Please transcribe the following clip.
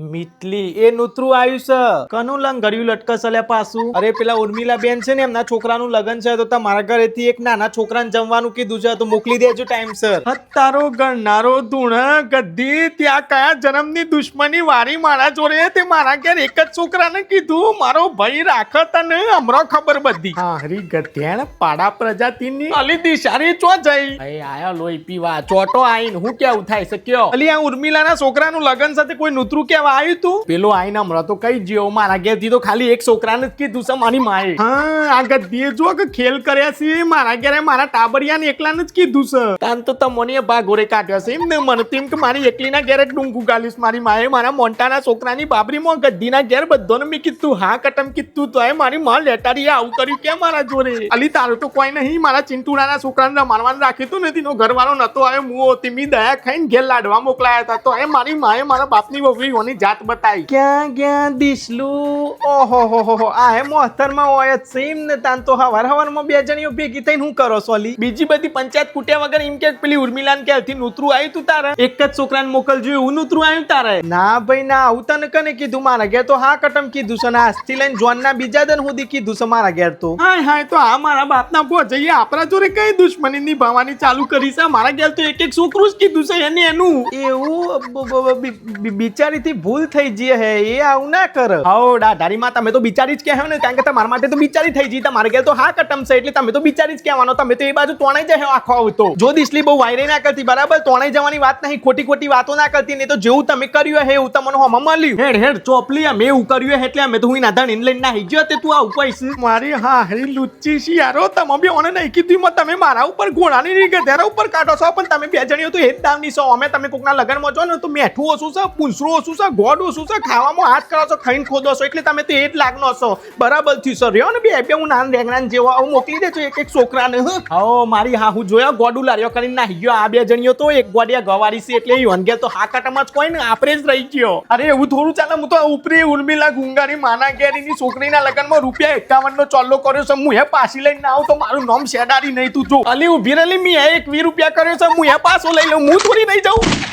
મીટલી એ નુતરું આવ્યું છે કનું લંગ ગળ્યું લટકસ અલ્યા પાછું? અરે પેલા ઉર્મિલા બેન છે ને એમના છોકરાનું લગન છે તો તમારા ઘરેથી એક નાના છોકરાને જમવાનું કીધું છે તો મોકલી દેજો ટાઈમ સર. તારો ગણનારો ધૂણ ગદ્દી ત્યાં કયા જન્મની દુશ્મની વારી મારા જોડે તે મારા ઘેર એક જ છોકરાને કીધું મારો ભાઈ રાખત તને હમણાં ખબર બધી. હારી ગધેણ પાડા પ્રજાતિની. અલી દિશારી ચો જઈ? અરે આયા લોહી પીવા. ચોટો આઈન હું કેવું થાય છે કયો? અલી આ ઉર્મિલાના છોકરાનું લગન સાથે કોઈ નુતરું કેવા આવ્યું તું? પેલો આઈને હમણાં તો કઈ જ્યો મારા ઘેરથી તો ખાલી એક છોકરાને જ કીધું છે મારી માએ. હા આ ગધીએ જો કે ખેલ કર્યા છે મારા ઘેરે મારા ટાબરિયાને એકલાને જ કીધું છે. તાન તો તમને ભાગોરે કાઢ્યા છે એમ ને મને તેમ કે મારી એકલીના ઘેરે ડુંગું ગાલીશ મારી માએ. મારા મોન્ટાના છોકરાની બાબરીમાં ગદ્દીના ઘેર બધાને મેં કીધું હા કટમ કીધું તો એ મારી માં લેટારીએ આવું કર્યું કે મારા જોડે? અલી તારું તો કોઈ નહીં મારા ચિંટુડાના છોકરાને મારવાનું રાખ્યું હતું ને તેનો ઘરવાળો નતો આવ્યો. હું હતી મી દયા ખાઈને ઘેર લાડવા મોકલાયા હતા. તો એ મારી માએ મારા બાપની વહુની જાત બતાવી ક્યાં ક્યાં દિશલું? ઓહો હો હો હો. આ હે મોહતરમાં હોય જ સેમ ને તાન તો હવાર હવારમાં બે જણીઓ ભેગી થઈને હું કરો સોલી? બીજી બધી પંચાયત કૂટ્યા વગર એમ કે પેલી ઉર્મિલાને ક્યાંથી નૂતરું આવ્યું તું તારે? એક જ છોકરાને મોકલજો એવું નૂતરું આવ્યું તારે? ના ભાઈ ના આવું તને કને કીધું? મારા ઘેર તો હા કટમ કીધું છે ને આજથી લઈને જોનના બીજા દન સુધી કીધું છે મારા ઘેર તો. હાય હાય તો આ મારા બાપના પો જઈએ. આપણા જોડે કઈ દુશ્મની નિભાવવાની ચાલુ કરી છે? મારા ઘેર તો એક એક છોકરું જ કીધું છે એને એનું. એવું? બિચારીથી ભૂલ થઈ જઈએ હે, એ આવું ના કર. હાઓ દાઢારી માં, તમે તો બિચારી જ કહેવાનું ને, કારણ કે તમારા માટે તો બિચારી થઈ જઈ તમારે ઘેર તો હા કટમ છે એટલે તમે તો બિચારી જ કહેવાનો. તમે તો એ બાજુ તોણાઈ જાય આખો આવતો જો દિસલી બહુ વાયરે ના કરતી, બરાબર? તોણાઈ જવાની વાત નહીં ખોટી ખોટી વાતો ના કરતી, નહીં તો જેવું તમે કર્યું હે, એવું તમને હમ મળ્યું. હેડ હેડ, ચોપલી, અમે એવું કર્યું હે, એટલે અમે તો હું નાધાણ લઈને નાહી ગયો, તે તું આવું કહીશ. મારી હા હરી લુચ્ચી છે યારો તમે બી ઓને નહીં કીધું માં તમે મારા ઉપર ઘોડાની રીત ધેરા ઉપર કાઢો છો, પણ તમે બે જણીઓ તો હેત દાવની છો. અમે, તમે કોકના લગનમાં છો ને, તો મેઠું ઓછું છે પૂંછરું ઓછું છે ગોડ શું છે? ખાવામાં હાથ કરો છો, ખાઈને ખોદો છો, એટલે તમે તો એ જ લાગનો છો. બરાબર થયું સર રહ્યો ને બે બે હું નાન રેંગણાન જેવો આવું મોકલી દેજો એક એક છોકરાને, હો? મારી હા, હું જોયા, ગોડું લાર્યો કરીને નાહી ગયો. આ બે જણીઓ તો એક ગોડિયા ગવારી છે, એટલે એ વનગેલ તો હા કાટામાં જ કોઈ ને આપણે જ રહી ગયો. અરે, એવું થોડું ચાલે, હું તો ઉપરી ઉર્મિલા ગુંગારી માના ગેરીની છોકરીના લગ્નમાં રૂપિયા એકાવન નો ચોલ્લો કર્યો છે, હું હે પાછી લઈને આવું તો મારું નામ શેડારી નહીં તું, જો. અલી ઊભી રહેલી, મેં એક વી રૂપિયા કર્યો છે, હું હે પાછો લઈ લઉં, હું થોડી નહીં જાઉં.